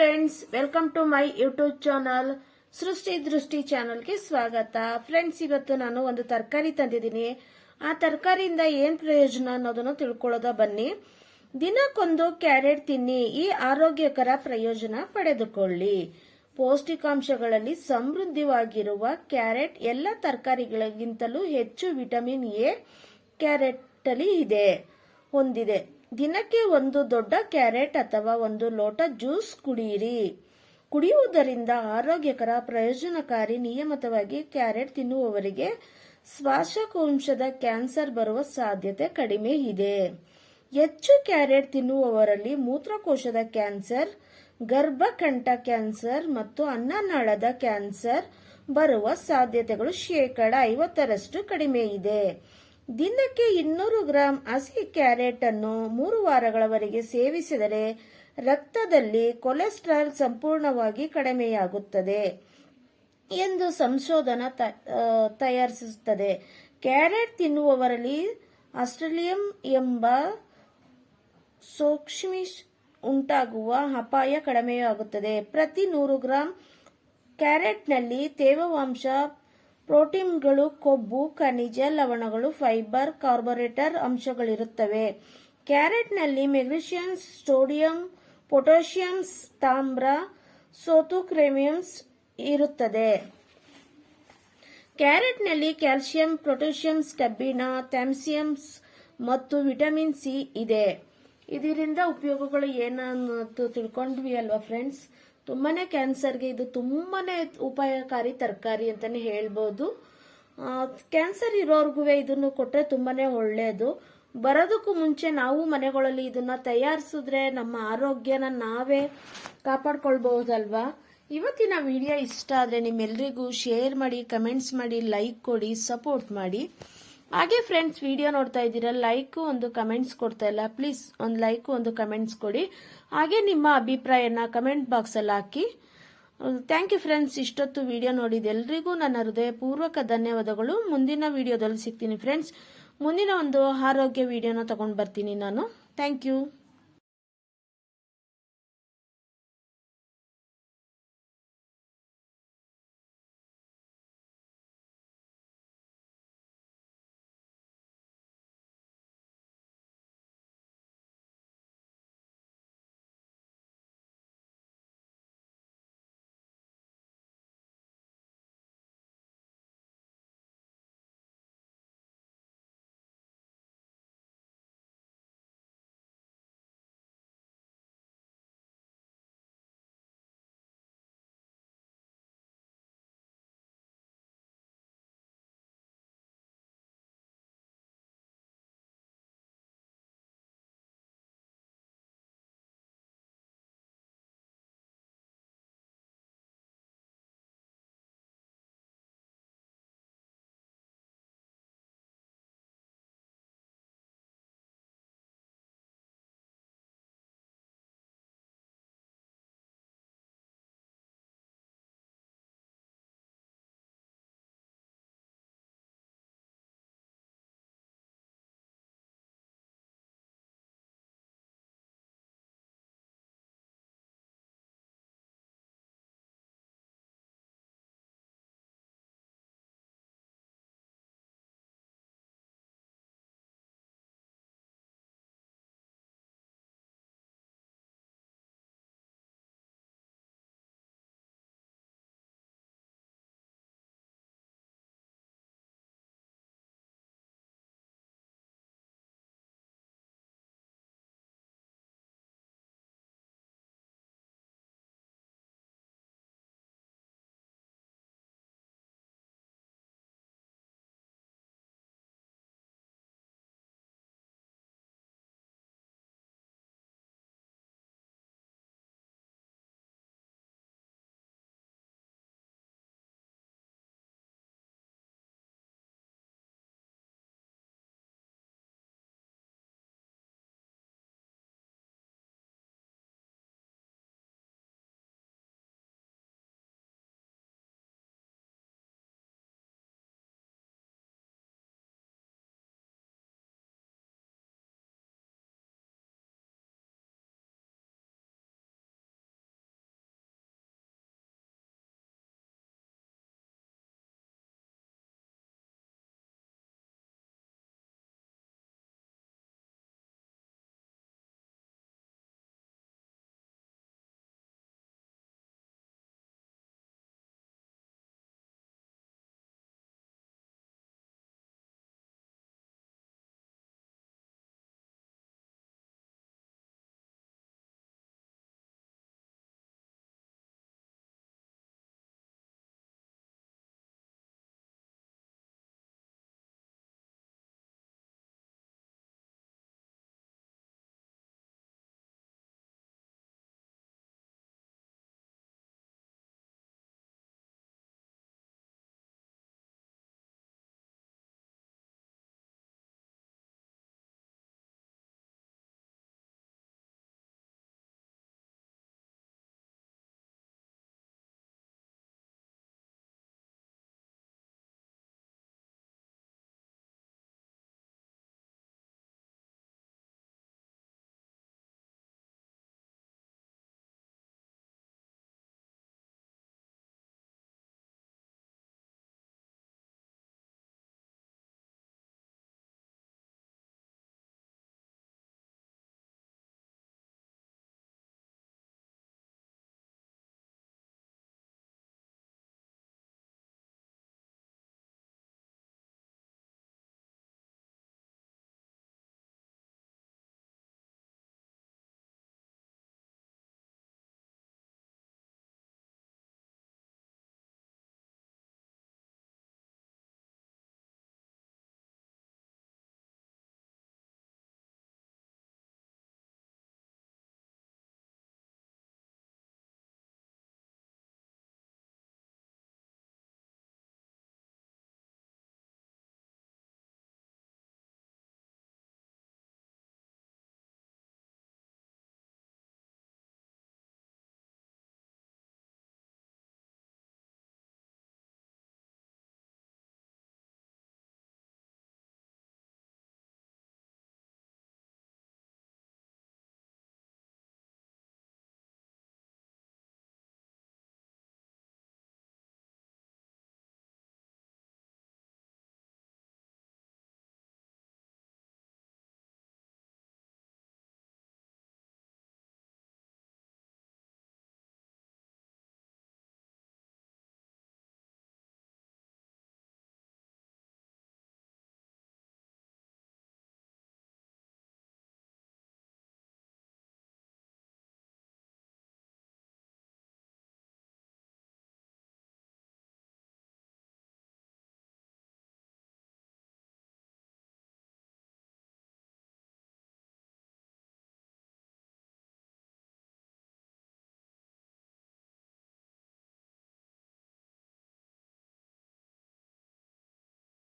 Friends welcome to my YouTube channel Srishti Drishti ಚಾನಲ್ಗೆ ಸ್ವಾಗತ. Friends ಇವತ್ತು ನಾನು ಒಂದು ತರಕಾರಿ ತಂದಿದ್ದೀನಿ. ಆ ತರಕಾರಿಯಿಂದ ಏನ್ ಪ್ರಯೋಜನ ಅನ್ನೋದನ್ನು ತಿಳ್ಕೊಳ್ಳೋದ ಬನ್ನಿ. ದಿನಕ್ಕೊಂದು ಕ್ಯಾರೆಟ್ ತಿನ್ನಿ, ಈ ಆರೋಗ್ಯಕರ ಪ್ರಯೋಜನ ಪಡೆದುಕೊಳ್ಳಿ. ಪೌಷ್ಟಿಕಾಂಶಗಳಲ್ಲಿ ಸಮೃದ್ಧವಾಗಿರುವ ಕ್ಯಾರೆಟ್ ಎಲ್ಲ ತರಕಾರಿಗಳಿಗಿಂತಲೂ ಹೆಚ್ಚು ವಿಟಮಿನ್ ಎ ಕ್ಯಾರೆಟ್ ಅಲ್ಲಿ ಇದೆ. ಹೊಂದಿದೆ. ದಿನಕ್ಕೆ ಒಂದು ದೊಡ್ಡ ಕ್ಯಾರೆಟ್ ಅಥವಾ ಒಂದು ಲೋಟ ಜ್ಯೂಸ್ ಕುಡಿಯಿರಿ ಕುಡಿಯುವುದರಿಂದ ಆರೋಗ್ಯಕರ, ಪ್ರಯೋಜನಕಾರಿ, ನಿಯಮಿತವಾಗಿ ಕ್ಯಾರೆಟ್ ತಿನ್ನುವವರಿಗೆ ಶ್ವಾಸಕೋಶದ ಕ್ಯಾನ್ಸರ್ ಬರುವ ಸಾಧ್ಯತೆ ಕಡಿಮೆ ಇದೆ. ಹೆಚ್ಚು ಕ್ಯಾರೆಟ್ ತಿನ್ನುವವರಲ್ಲಿ ಮೂತ್ರಕೋಶದ ಕ್ಯಾನ್ಸರ್, ಗರ್ಭಕಂಠ ಕ್ಯಾನ್ಸರ್ ಮತ್ತು ಅನ್ನನಾಳದ ಕ್ಯಾನ್ಸರ್ ಬರುವ ಸಾಧ್ಯತೆಗಳು ಶೇಕಡ ಐವತ್ತರಷ್ಟು ಕಡಿಮೆ ಇದೆ. ದಿನಕ್ಕೆ ಇನ್ನೂರು ಗ್ರಾಂ ಹಸಿ ಕ್ಯಾರೆಟ್ ಅನ್ನು ಮೂರು ವಾರಗಳವರೆಗೆ ಸೇವಿಸಿದರೆ ರಕ್ತದಲ್ಲಿ ಕೊಲೆಸ್ಟ್ರಾಲ್ ಸಂಪೂರ್ಣವಾಗಿ ಕಡಿಮೆಯಾಗುತ್ತದೆ ಎಂದು ಸಂಶೋಧನಾ ತಯಾರಿಸುತ್ತದೆ. ಕ್ಯಾರೆಟ್ ತಿನ್ನುವವರಲ್ಲಿ ಆಸ್ಟ್ರೇಲಿಯಂ ಎಂಬ ಸೂಕ್ಷ್ಮಿಶ್ ಉಂಟಾಗುವ ಅಪಾಯ ಕಡಿಮೆಯಾಗುತ್ತದೆ. ಪ್ರತಿ ನೂರು ಗ್ರಾಂ ಕ್ಯಾರೆಟ್ನಲ್ಲಿ ತೇವಾಂಶ ಪ್ರೋಟೀನ್ಗಳು, ಕೊಬ್ಬು, ಖನಿಜ, ಲವಣಗಳು, ಫೈಬರ್, ಕಾರ್ಬೋರೇಟರ್ ಅಂಶಗಳಿರುತ್ತವೆ. ಕ್ಯಾರೆಟ್ನಲ್ಲಿ ಮೆಗ್ನೀಷಿಯಂ, ಸೋಡಿಯಂ ಪೊಟ್ಯಾಷಿಯಮ್ಸ್ ತಾಮ್ರ ಸೋತುಕ್ರೆಮಿಯಮ್ಸ್ ಇರುತ್ತದೆ. ಕ್ಯಾರೆಟ್ನಲ್ಲಿ ಕ್ಯಾಲ್ಸಿಯಂ ಪೊಟ್ಯಾಷಿಯಮ್ಸ್ ಕಬ್ಬಿಣ ಥ್ಯಾಮ್ಸಿಯಮ್ಸ್ ಮತ್ತು ವಿಟಮಿನ್ ಸಿ ಇದೆ. ಇದರಿಂದ ಉಪಯೋಗಗಳು ಏನನ್ನು ತಿಳ್ಕೊಂಡ್ವಿ ಅಲ್ವಾ ಫ್ರೆಂಡ್ಸ್ ತುಂಬಾನೇ ಕ್ಯಾನ್ಸರ್ಗೆ ಇದು ತುಂಬಾನೇ ಉಪಾಯಕಾರಿ ತರಕಾರಿ ಅಂತಾನೆ ಹೇಳ್ಬೋದು. ಕ್ಯಾನ್ಸರ್ ಇರೋರ್ಗು ಇದನ್ನು ಕೊಟ್ಟರೆ ತುಂಬಾನೇ ಒಳ್ಳೆಯದು ಬರೋದಕ್ಕೂ ಮುಂಚೆ ನಾವು ಮನೆಗಳಲ್ಲಿ ಇದನ್ನ ತಯಾರಿಸಿದ್ರೆ ನಮ್ಮ ಆರೋಗ್ಯನ ನಾವೇ ಕಾಪಾಡ್ಕೊಳ್ಬಹುದಲ್ವಾ? ಇವತ್ತಿನ ವಿಡಿಯೋ ಇಷ್ಟ ಆದರೆ ನಿಮ್ಮೆಲ್ರಿಗೂ ಶೇರ್ ಮಾಡಿ ಕಮೆಂಟ್ಸ್ ಮಾಡಿ ಲೈಕ್ ಕೊಡಿ ಸಪೋರ್ಟ್ ಮಾಡಿ. ಹಾಗೆ ಫ್ರೆಂಡ್ಸ್ ವಿಡಿಯೋ ನೋಡ್ತಾ ಇದ್ದೀರಾ ಲೈಕು ಒಂದು ಕಮೆಂಟ್ಸ್ ಕೊಡ್ತಾ ಇಲ್ಲ. ಪ್ಲೀಸ್ ಒಂದು ಲೈಕು ಒಂದು ಕಮೆಂಟ್ಸ್ ಕೊಡಿ. ಹಾಗೆ ನಿಮ್ಮ ಅಭಿಪ್ರಾಯನ ಕಮೆಂಟ್ ಬಾಕ್ಸಲ್ಲಿ ಹಾಕಿ. ಥ್ಯಾಂಕ್ ಯು ಫ್ರೆಂಡ್ಸ್ ಇಷ್ಟೊತ್ತು ವಿಡಿಯೋ ನೋಡಿದ ಎಲ್ರಿಗೂ ನನ್ನ ಹೃದಯಪೂರ್ವಕ ಧನ್ಯವಾದಗಳು. ಮುಂದಿನ ವಿಡಿಯೋದಲ್ಲಿ ಸಿಗ್ತೀನಿ ಫ್ರೆಂಡ್ಸ್ ಮುಂದಿನ ಒಂದು ಆರೋಗ್ಯ ವಿಡಿಯೋನ ತಗೊಂಡು ಬರ್ತೀನಿ ನಾನು. Thank you